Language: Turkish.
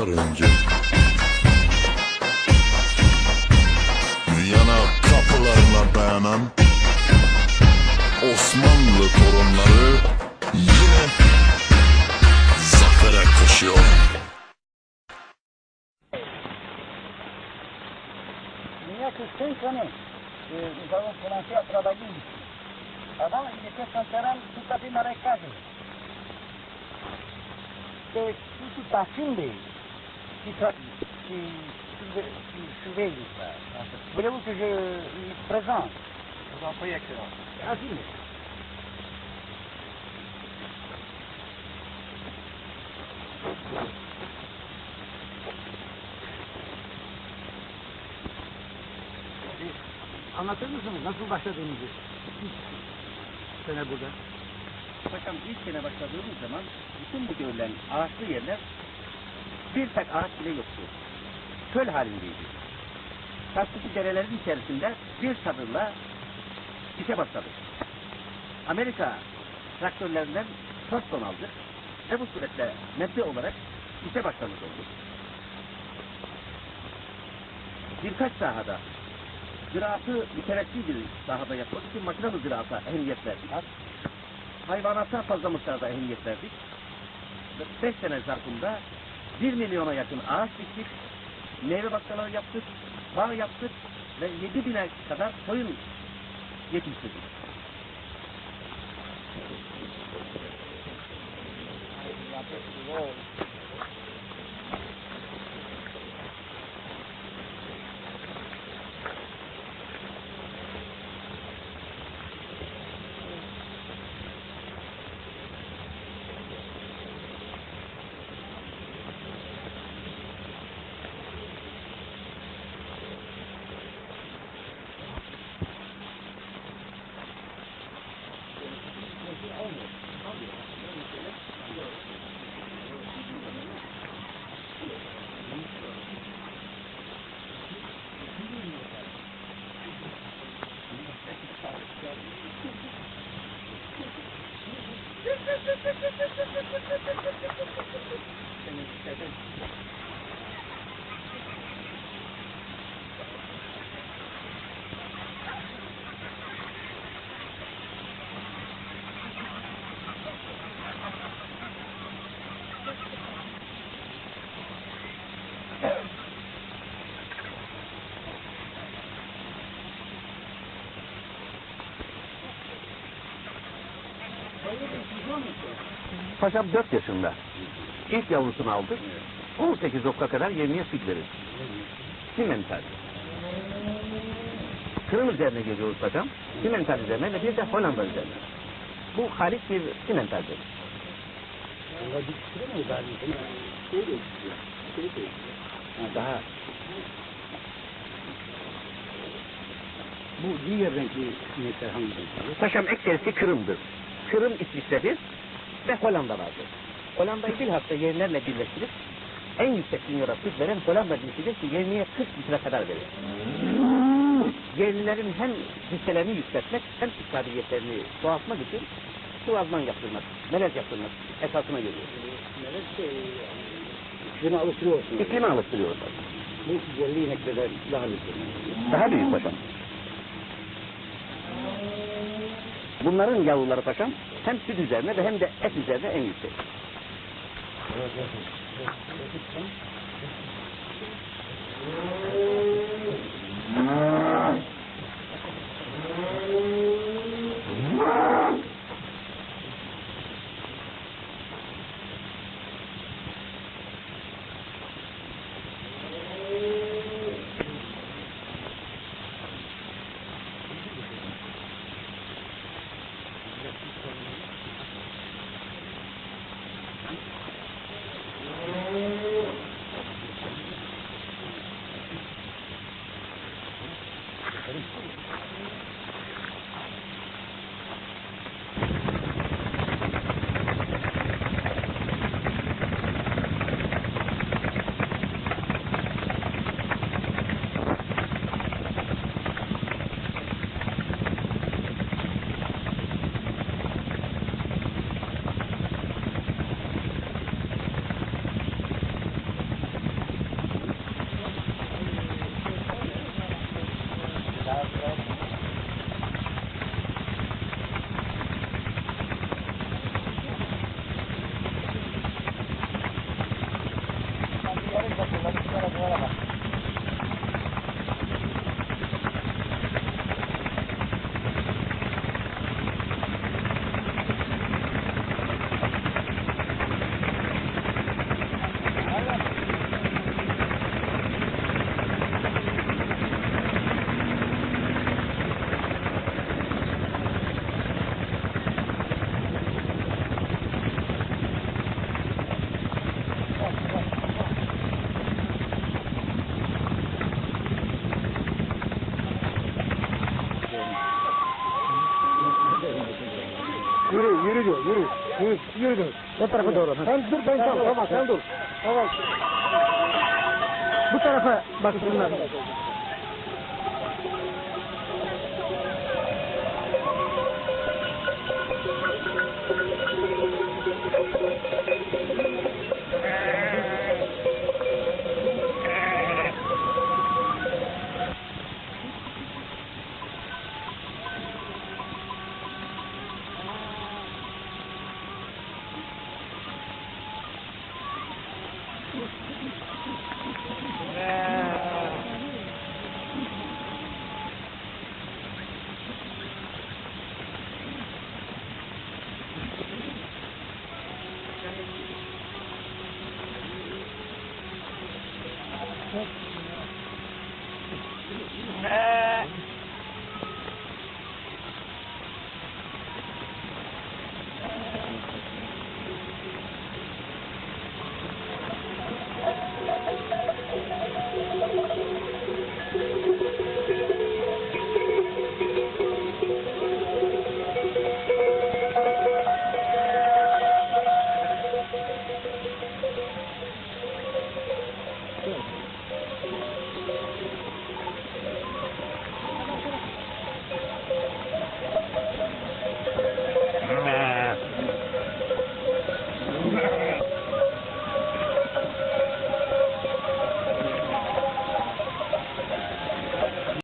yıllar önce Viyana kapılarına dayanan Osmanlı torunları yine zafere koşuyor. Minha questão também, nós vamos começar a trabalhar nisso. Avant, il était sans terrain tout à fait que ci, que que ça. Voulez-vous que je présente Vous en priez, Excellence. Ah, si, Anlatır mısınız? Nasıl başladığınızı? Sene burada. Paşam ilk sene başladığımız zaman bütün bu görülen ağaçlı yerler bir tek ağaç bile yoktu. Çöl halindeydi. Taşlıklı derelerin içerisinde bir çadırla işe başladık. Amerika traktörlerinden dört ton aldık ve bu suretle medde olarak işe başlamış olduk. Birkaç sahada ziraatı müterekki bir sahada yapmak için makinalı ziraata ehemmiyet verdik hayvanata fazla miktarda ehemmiyet verdik. Ve Beş sene zarfında bir milyona yakın ağaç diktik, meyve baskaları yaptık, bağ yaptık ve yedi bine kadar koyun yetiştirdik. Paşam 4 yaşında. İlk yavrusunu aldık. 18 okka kadar yemeye süt verir. Simental. Kırım üzerine geliyoruz paşam. Simental üzerine ve bir de Hollanda üzerine. Bu halis bir simentaldir. Ha, daha bu diğer renkli sinekler hangi renkler? Paşam ekserisi Kırım'dır. Kırım İsviçre'dir ve Hollanda vardır. Hollanda'yı bilhassa yerlerle birleştirip en yüksek dünyada süt veren Hollanda cinsidir ki yerliğe 40 litre kadar verir. Yerlilerin hem hisselerini yükseltmek hem iktisadiyetlerini çoğaltmak için sıvazman yaptırmak, melez yaptırmak esasına geliyor. Şunu alıştırıyorsunuz. İklimi alıştırıyorlar. Bu yerli ineklerden daha lütfen. Daha büyük paşam. Bunların yavruları paşam hem süt üzerine ve hem de et üzerine en yüksek. Evet, evet. Yürü, yürü diyor, yürü. Yürü, yürü diyor. O tarafa doğru. Sen dur, ben tamam, tamam, sen dur. Tamam. Bu tarafa baksınlar.